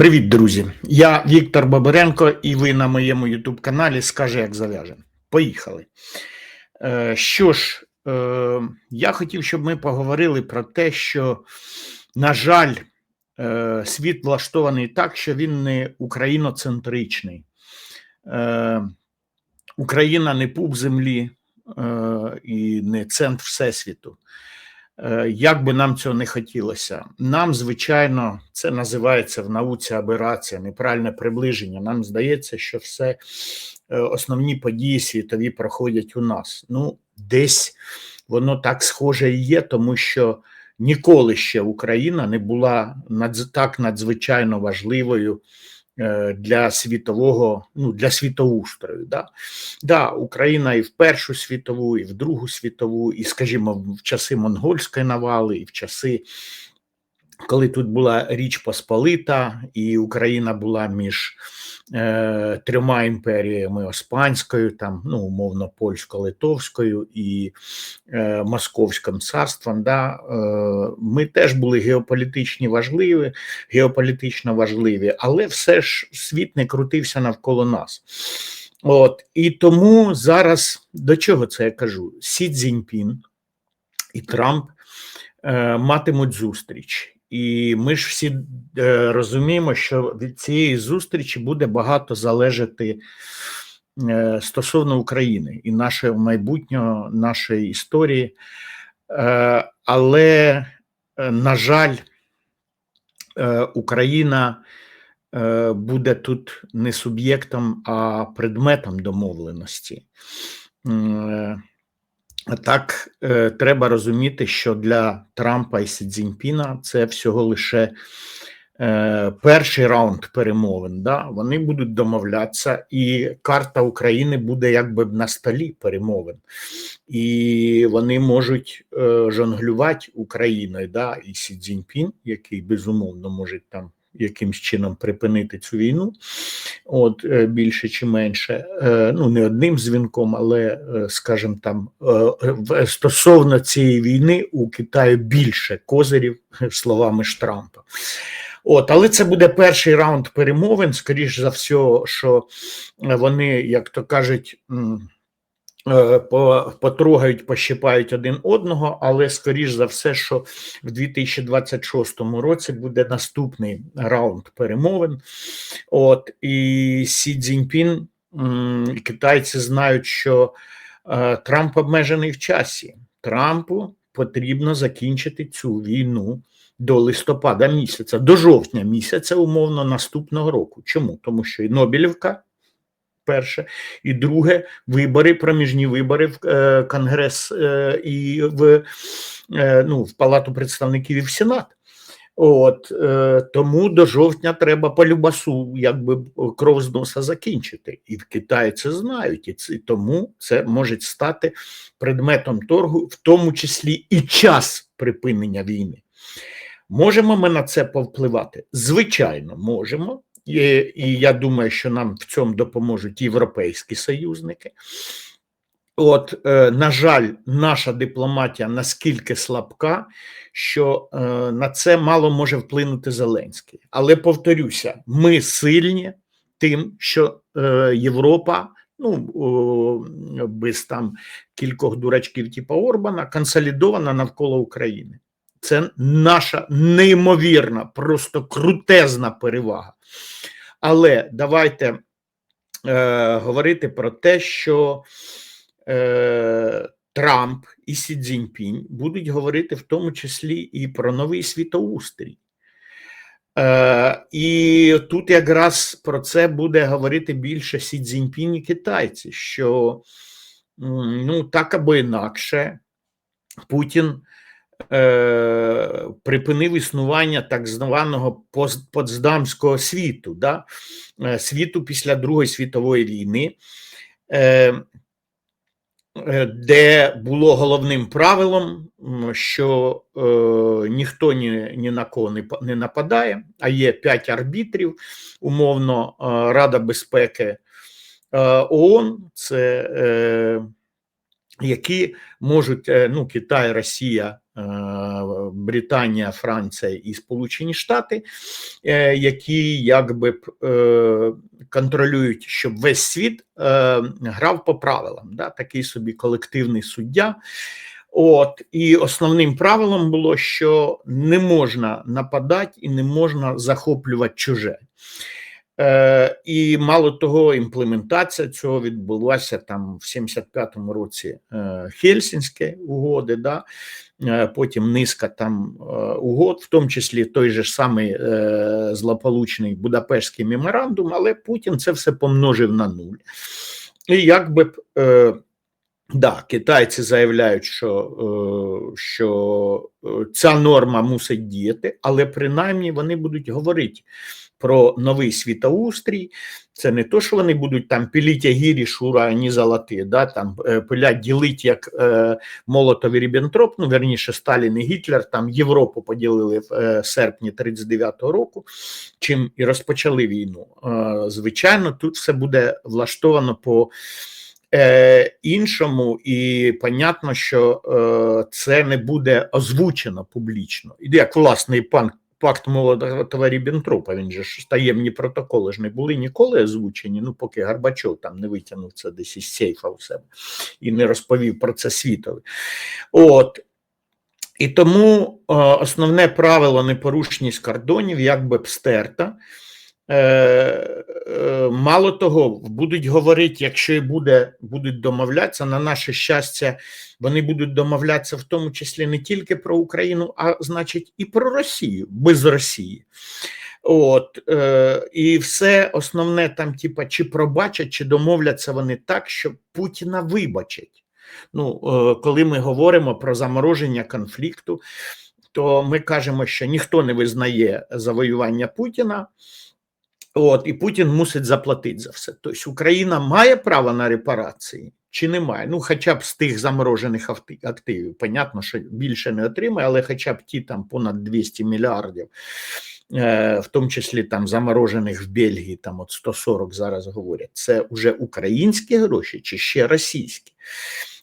Привіт, друзі! Я Віктор Бабиренко, і ви на моєму YouTube каналі Скаже, як зав'яже. Поїхали. Е, Що ж, е, я хотів, щоб ми поговорили про те, що, на жаль, е, світ влаштований так, що він не україноцентричний. Україна не пуп землі і не центр Всесвіту. Е, Як би нам цього не хотілося, нам, звичайно, це називається в науці аберація, неправильне приближення. Нам здається, що все е, основні події світові проходять у нас. Ну, десь воно так схоже і є, тому що ніколи ще Україна не була так надзвичайно важливою для світового, ну для світоустрою. Да? Да, Україна і в Першу світову, і в Другу світову, і, скажімо, в часи монгольської навали, і в часи, коли тут була Річ Посполита, і Україна була між е, трьома імперіями Оспанською, там, ну, умовно, польсько-литовською і е, Московським царством. Да? Е, ми теж були геополітичні важливі, геополітично важливі, але все ж світ не крутився навколо нас. От і тому зараз до чого це я кажу? Сі Цзіньпін і Трамп е, матимуть зустріч. І ми ж всі е, розуміємо, що від цієї зустрічі буде багато залежати е, стосовно України і нашого майбутнього, нашої історії. Е, але, на жаль, Україна буде тут не суб'єктом, а предметом домовленості. Так, е, треба розуміти, що для Трампа і Сі Цзіньпіна це всього лише е, перший раунд перемовин. Да? Вони будуть домовлятися, і карта України буде якби на столі перемовин. І вони можуть е, жонглювати Україною. Да? І Сі Цзіньпін, який безумовно може там якимсь чином припинити цю війну, от е, більше чи менше, е, ну не одним дзвінком, але е, скажімо там, стосовно цієї війни у Китаю більше козирів, словами ж Трампа. От, але це буде перший раунд перемовин. Скоріш за все, що вони, як то кажуть, потрогають, пощипають один одного, але скоріш за все, що в 2026 році буде наступний раунд перемовин. От і Сі Цзіньпін, китайці знають, що е, Трамп обмежений в часі. Трампу потрібно закінчити цю війну до листопада місяця, до жовтня місяця, умовно, наступного року. Чому? Тому що і Нобелівка. Перше, і друге, вибори, проміжні вибори в е, Конгрес е, і в, е, ну, в Палату представників і в Сенат. От е, тому до жовтня треба по любасу, якби кров з носа закінчити. І в Китаї це знають, і це, тому це може стати предметом торгу, в тому числі і час припинення війни. Можемо ми на це повпливати? Звичайно, можемо. І, і я думаю, що нам в цьому допоможуть європейські союзники. От, е, на жаль, наша дипломатія наскільки слабка, що е, на це мало може вплинути Зеленський. Але повторюся, ми сильні тим, що е, Європа, ну без там кількох дурачків, типу Орбана, консолідована навколо України. Це наша неймовірна, просто крутезна перевага. Але давайте е, говорити про те, що е, Трамп і Сі Цзіньпінь будуть говорити в тому числі і про новий світоустрій. Е, і тут якраз про це буде говорити більше Сі Цзіньпінь і китайці, що ну, так або інакше Путін е, припинив існування так званого Потсдамського світу, да? е, світу після Другої світової війни. Е, е, де було головним правилом, що е, ніхто ні, ні на кого не, не нападає, а є п'ять арбітрів, умовно, е, Рада безпеки ООН, це е, які можуть, ну, Китай, Росія, Британія, Франція і Сполучені Штати, е, які якби е, контролюють, щоб весь світ е, грав по правилам, да, такий собі колективний суддя. От і основним правилом було, що не можна нападати і не можна захоплювати чуже. Е, І мало того, імплементація цього відбулася там в 75-му році е, Хельсінські угоди, да? е, потім низка там е, угод, в тому числі той же самий злополучний Будапештський меморандум, але Путін це все помножив на нуль. І якби Да, китайці заявляють, що е, що е, ця норма мусить діяти, але принаймні вони будуть говорити про новий світоустрій. Це не то, що вони будуть там пиліть гірі, шура, ані золоти, да, там е, пилять, ділить як е, Молотов і ну верніше Сталін і Гітлер, там Європу поділили в е, серпні 39-го року, чим і розпочали війну. Е, звичайно, тут все буде влаштовано по е, іншому, і понятно, що е, це не буде озвучено публічно. І як власний пан пакт молодого Ріббентропа, він же ж таємні протоколи ж не були ніколи озвучені, ну поки Горбачов там не витягнув це десь із сейфа у себе і не розповів про це світові. От. І тому е, основне правило непорушність кордонів якби б стерта. Е, е, мало того, будуть говорити, якщо і буде, будуть домовлятися, на наше щастя, вони будуть домовлятися в тому числі не тільки про Україну, а значить і про Росію без Росії. От е, і все основне там, типа, чи пробачать, чи домовляться вони так, що Путіна вибачать. Ну, е, коли ми говоримо про замороження конфлікту, то ми кажемо, що ніхто не визнає завоювання Путіна. От, і Путін мусить заплатити за все. Тобто Україна має право на репарації чи немає? Ну, хоча б з тих заморожених активів. Понятно, що більше не отримає, але хоча б ті там понад 200 мільярдів, е, в тому числі там заморожених в Бельгії, там от 140 зараз говорять. Це вже українські гроші чи ще російські?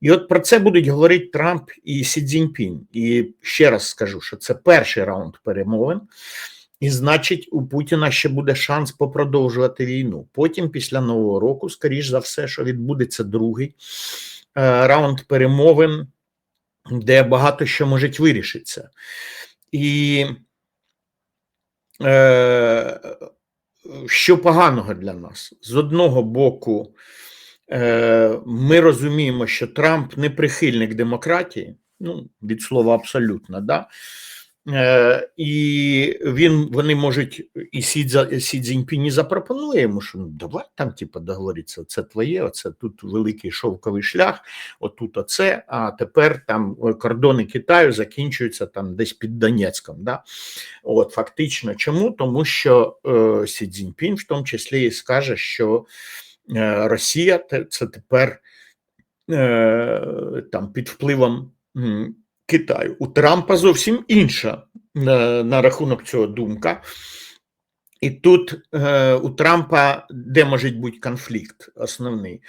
І от про це будуть говорити Трамп і Сі Цзіньпін. І ще раз скажу, що це перший раунд перемовин. І значить, у Путіна ще буде шанс попродовжувати війну. Потім, після Нового року, скоріш за все, що відбудеться другий е, раунд перемовин, де багато що може вирішитися. І е, що поганого для нас? З одного боку, е, ми розуміємо, що Трамп не прихильник демократії, ну, від слова абсолютно, да? Е, і він вони можуть і Сі, Сі Цзіньпіні запропонує йому, що ну давай там, типу, договоритися, це твоє, оце тут великий шовковий шлях, отут оце. А тепер там кордони Китаю закінчуються там десь під Донецьком. Да? От фактично, чому? Тому що е, Сі Цзіньпін в тому числі і скаже, що е, Росія це тепер е, там під впливом. Китаю. У Трампа зовсім інша на, на рахунок цього думка. І тут е, у Трампа де може бути конфлікт основний.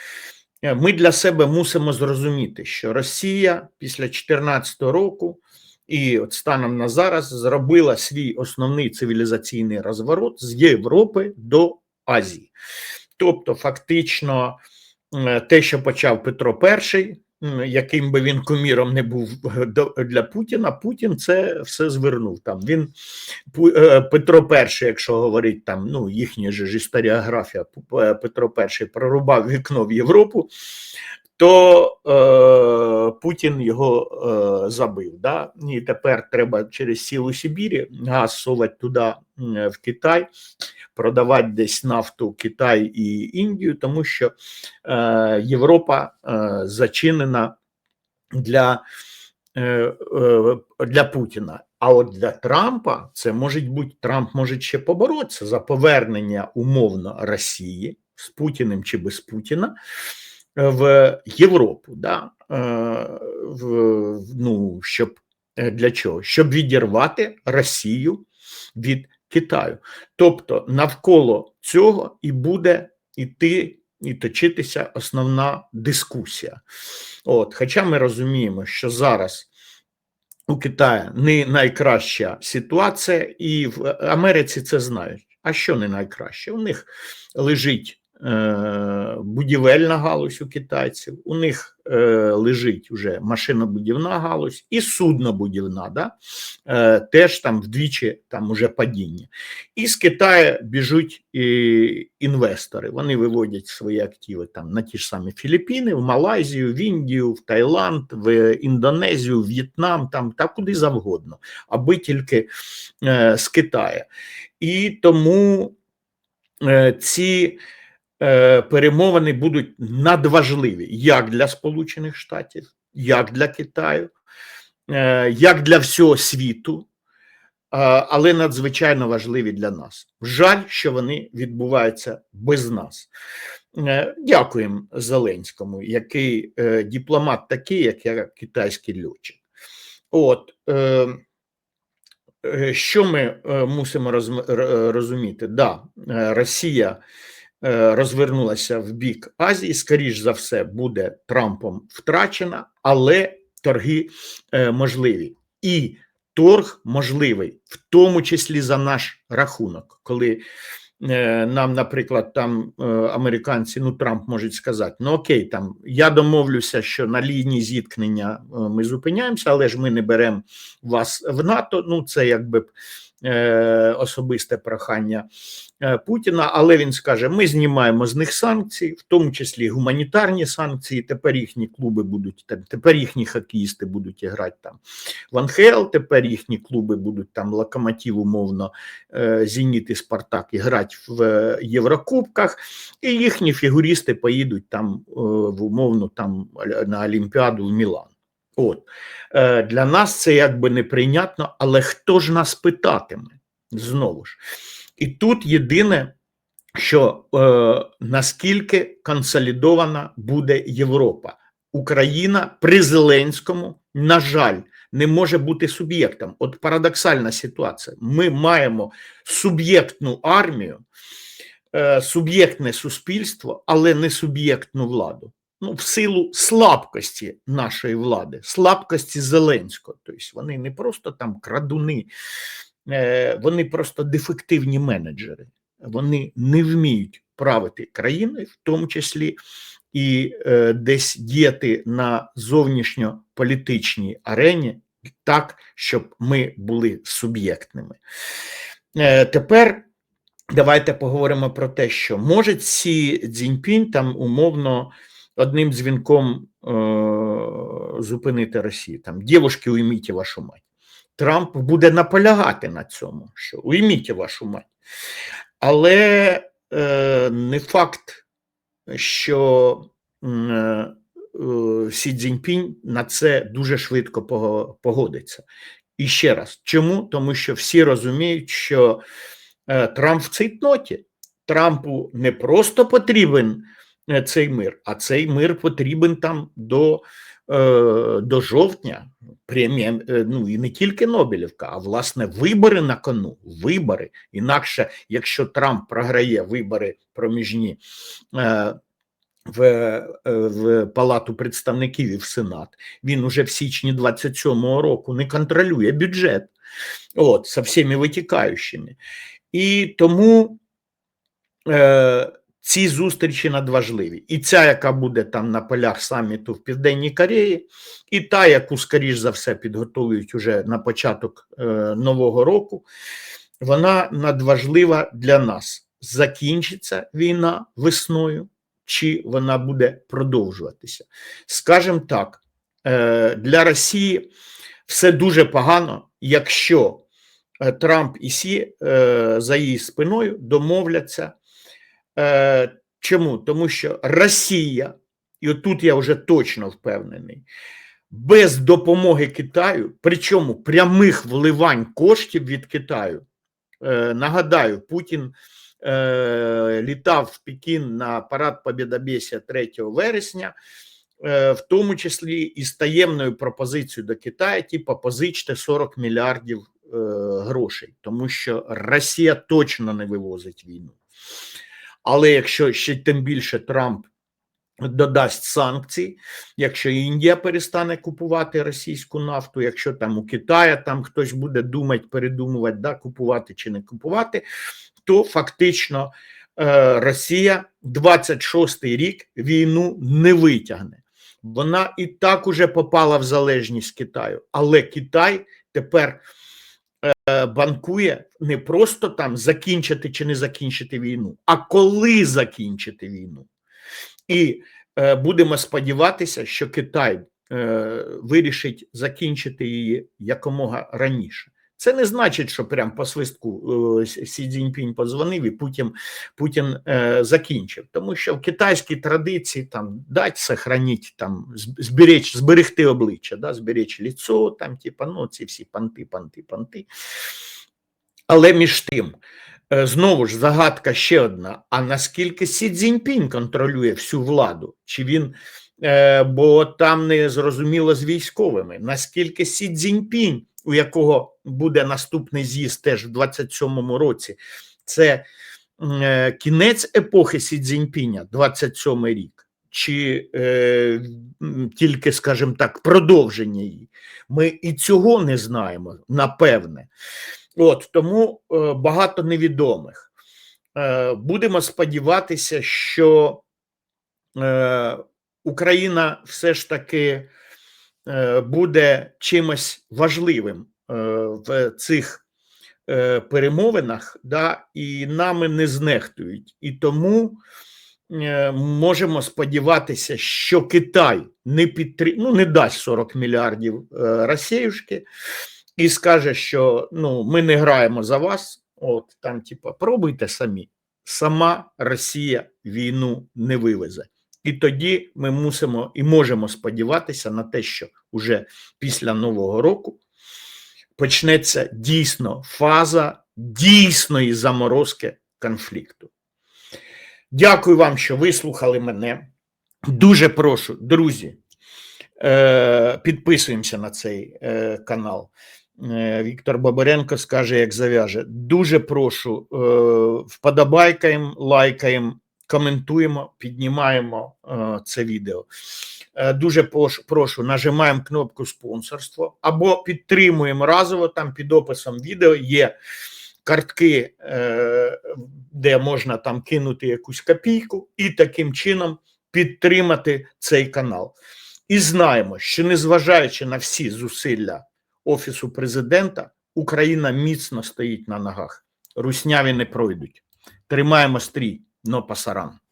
Е, ми для себе мусимо зрозуміти, що Росія після 2014 року і от станом на зараз зробила свій основний цивілізаційний розворот з Європи до Азії. Тобто, фактично, е, те, що почав Петро І, яким би він куміром не був для Путіна, Путін це все звернув. Там він е, Петро І, якщо говорить там, ну їхня ж історіографія, е, Петро І прорубав вікно в Європу, то е, Путін його е, забив. Да? І тепер треба через сілу Сибірі газ совати туди в Китай, продавати десь нафту Китай і Індію, тому що е, Європа е, зачинена для, е, е, для Путіна. А от для Трампа це може бути Трамп може ще поборотися за повернення умовно Росії з Путіним чи без Путіна в Європу, да? Е, в, ну, щоб е, для чого? Щоб відірвати Росію від Китаю. Тобто навколо цього і буде йти і точитися основна дискусія. От, Хоча ми розуміємо, що зараз у Китаї не найкраща ситуація, і в Америці це знають. А що не найкраще? У них лежить е, будівельна галузь у китайців, у них е, лежить вже машинобудівна галузь і суднобудівна, да? е, теж там вдвічі там уже падіння. І з Китаю біжуть інвестори. Вони виводять свої активи там на ті ж самі Філіппіни, в Малайзію, в Індію, в Таїланд, в Індонезію, в В'єтнам, там та куди завгодно, аби тільки е, з Китаю. І тому е, ці е, перемовини будуть надважливі як для Сполучених Штатів, як для Китаю, е, як для всього світу, е, але надзвичайно важливі для нас. Жаль, що вони відбуваються без нас. Е, Дякуємо Зеленському, який е, дипломат такий, як я китайський льотчик. От. Е, Е, Що ми е, мусимо розуміти? Да, е, Росія е, розвернулася в бік Азії, скоріш за все, буде Трампом втрачена, але торги е, можливі. І торг можливий, в тому числі за наш рахунок, коли е, нам, наприклад, там е, американці, ну Трамп можуть сказати: ну окей, там я домовлюся, що на лінії зіткнення е, ми зупиняємося, але ж ми не беремо вас в НАТО. Ну, це якби е, особисте прохання е, Путіна. Але він скаже: ми знімаємо з них санкції, в тому числі гуманітарні санкції. Тепер їхні клуби будуть там, тепер їхні хокеїсти будуть грати там в АНХЛ, Тепер їхні клуби будуть там локомотив, умовно, е, Зеніт і Спартак і грати в е, Єврокубках, і їхні фігуристи поїдуть там е, в умовно там на Олімпіаду в Мілан. От Е, для нас це якби неприйнятно, але хто ж нас питатиме знову ж? І тут єдине, що е, наскільки консолідована буде Європа. Україна при Зеленському, на жаль, не може бути суб'єктом. От парадоксальна ситуація. Ми маємо суб'єктну армію, е, суб'єктне суспільство, але не суб'єктну владу ну, в силу слабкості нашої влади, слабкості Зеленського. Тобто вони не просто там крадуни, е, вони просто дефективні менеджери. Вони не вміють правити країною, в тому числі і е, десь діяти на зовнішньополітичній арені так, щоб ми були суб'єктними. Е, тепер давайте поговоримо про те, що може Сі Цзіньпінь там умовно одним дзвінком е, зупинити Росію. Там дівушки, уйміть вашу мать. Трамп буде наполягати на цьому, що уйміть вашу мать. Але е, не факт, що е, е, Сі Цзіньпінь на це дуже швидко погодиться. І ще раз, чому? Тому що всі розуміють, що е, Трамп в цейтноті. Трампу не просто потрібен цей мир, а цей мир потрібен там до, е, до жовтня. Е, ну і не тільки Нобелівка, а власне вибори на кону. Вибори. Інакше, якщо Трамп програє вибори проміжні е, в, е, в Палату представників і в Сенат, він уже в січні 27-го року не контролює бюджет. От, со всіми витікаючими. І тому е, ці зустрічі надважливі. І ця, яка буде там на полях саміту в Південній Кореї, і та, яку, скоріш за все, підготовують уже на початок е, нового року, вона надважлива для нас. Закінчиться війна весною, чи вона буде продовжуватися. Скажем так, е, для Росії все дуже погано, якщо е, Трамп і Сі е, за її спиною домовляться. Е, Чому? Тому що Росія, і отут я вже точно впевнений, без допомоги Китаю, причому прямих вливань коштів від Китаю. Е, Нагадаю, Путін е, літав в Пекін на парад Побєдобєсія 3 вересня, в тому числі і з таємною пропозицією до Китаю, типу позичте 40 мільярдів грошей, тому що Росія точно не вивозить війну. Але якщо ще тим більше Трамп додасть санкцій, якщо Індія перестане купувати російську нафту, якщо там у Китаї там хтось буде думати, передумувати, да, купувати чи не купувати, то фактично е, Росія 26-й рік війну не витягне. Вона і так уже попала в залежність Китаю, але Китай тепер банкує не просто там закінчити чи не закінчити війну, а коли закінчити війну. І е, будемо сподіватися, що Китай е, вирішить закінчити її якомога раніше. Це не значить, що прям по свистку е, Сі Цзіньпінь подзвонив і Путін, Путін е, закінчив. Тому що в китайській традиції там дать сохранить, там зберечь, зберегти обличчя, да, зберечь ліцо, там, типа, ну, ці всі панти, панти, панти. Але між тим, е, знову ж загадка ще одна: а наскільки Сі Цзіньпінь контролює всю владу? Чи він, е, бо там не зрозуміло з військовими, наскільки Сі Цзіньпінь, у якого буде наступний з'їзд теж в 27-му році, це е, кінець епохи Сі Цзіньпіня, 27-й рік, чи е, тільки, скажімо так, продовження її? Ми і цього не знаємо, напевне. От тому е, багато невідомих. Е, будемо сподіватися, що Україна все ж таки буде чимось важливим е, в цих е, перемовинах, да, і нами не знехтують. І тому е, можемо сподіватися, що Китай не підтри... ну, не дасть 40 мільярдів е, Росіюшки і скаже, що ну, ми не граємо за вас, от там, типа, пробуйте самі. Сама Росія війну не вивезе. І тоді ми мусимо і можемо сподіватися на те, що уже після Нового року почнеться дійсно фаза дійсної заморозки конфлікту. Дякую вам, що вислухали мене. Дуже прошу, друзі, е, підписуємося на цей е, канал. Е, Віктор Бабаренко скаже, як зав'яже. Дуже прошу, вподобайкаємо, лайкаємо, коментуємо, піднімаємо е, це відео. Е, Дуже прошу, нажимаємо кнопку спонсорство або підтримуємо разово. Там під описом відео є картки, е, де можна там кинути якусь копійку і таким чином підтримати цей канал. І знаємо, що незважаючи на всі зусилля Офісу президента, Україна міцно стоїть на ногах. Русняві не пройдуть. Тримаємо стрій, но пасаран.